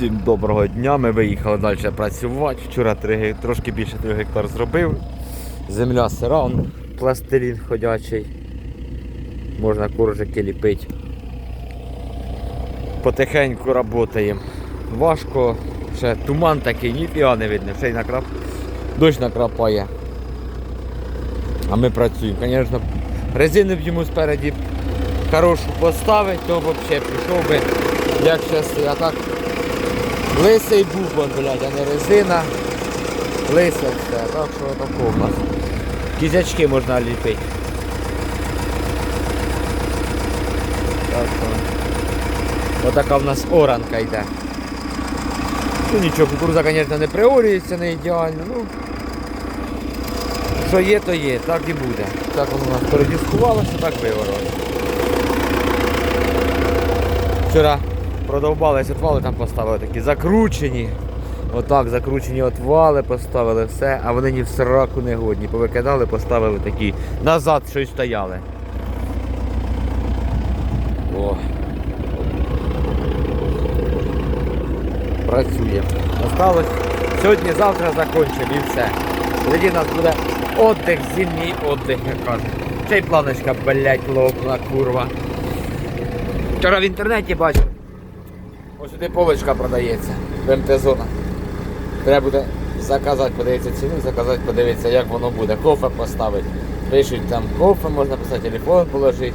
Всім доброго дня. Ми виїхали далі працювати. Вчора 3, трошки більше 3 гектар зробив. Земля сира, он пластилін ходячий. Можна коржики ліпити. Потихеньку працюємо. Важко, ще туман такий, ніфіга не видно, ще й накрап... дощ накрапає. А ми працюємо. Звісно, резину б йому спереді хорошу поставити, то взагалі пішов би як часи. А так лисий бубон, блядь, а не резина. Лисе все, так що нас. Кізячки можна ліпити. Так що. Отака в нас оранка йде. Ну нічого, кукуруза, звісно, не приорюється, не ідеально. Ну, що є, то є, так і буде. Так воно у нас передіскувалося, так виворилося. Вчора продовбались отвали, там поставили такі закручені. Отак закручені отвали, поставили все, а вони ні в сраку не годні. Повикидали, поставили такі назад щось стояли. О. Працюємо. Осталось сьогодні-завтра закінчимо і все. Тоді у нас буде отдих, зимній отдих, як кажуть. Ще й планочка, блять, лопна, курва. Вчора в інтернеті бачив. Ось сюди полочка продається. В МТ-зона. Треба буде заказати, подивитися ціну, заказати, подивитися, як воно буде. Кофе поставити. Пишуть там кофе, можна писати, телефон положити.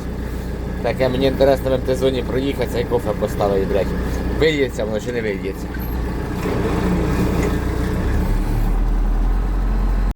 Таке мені інтересно в МТ-зоні проїхатися і кофе поставити, блядь. Вильється воно чи не вильється.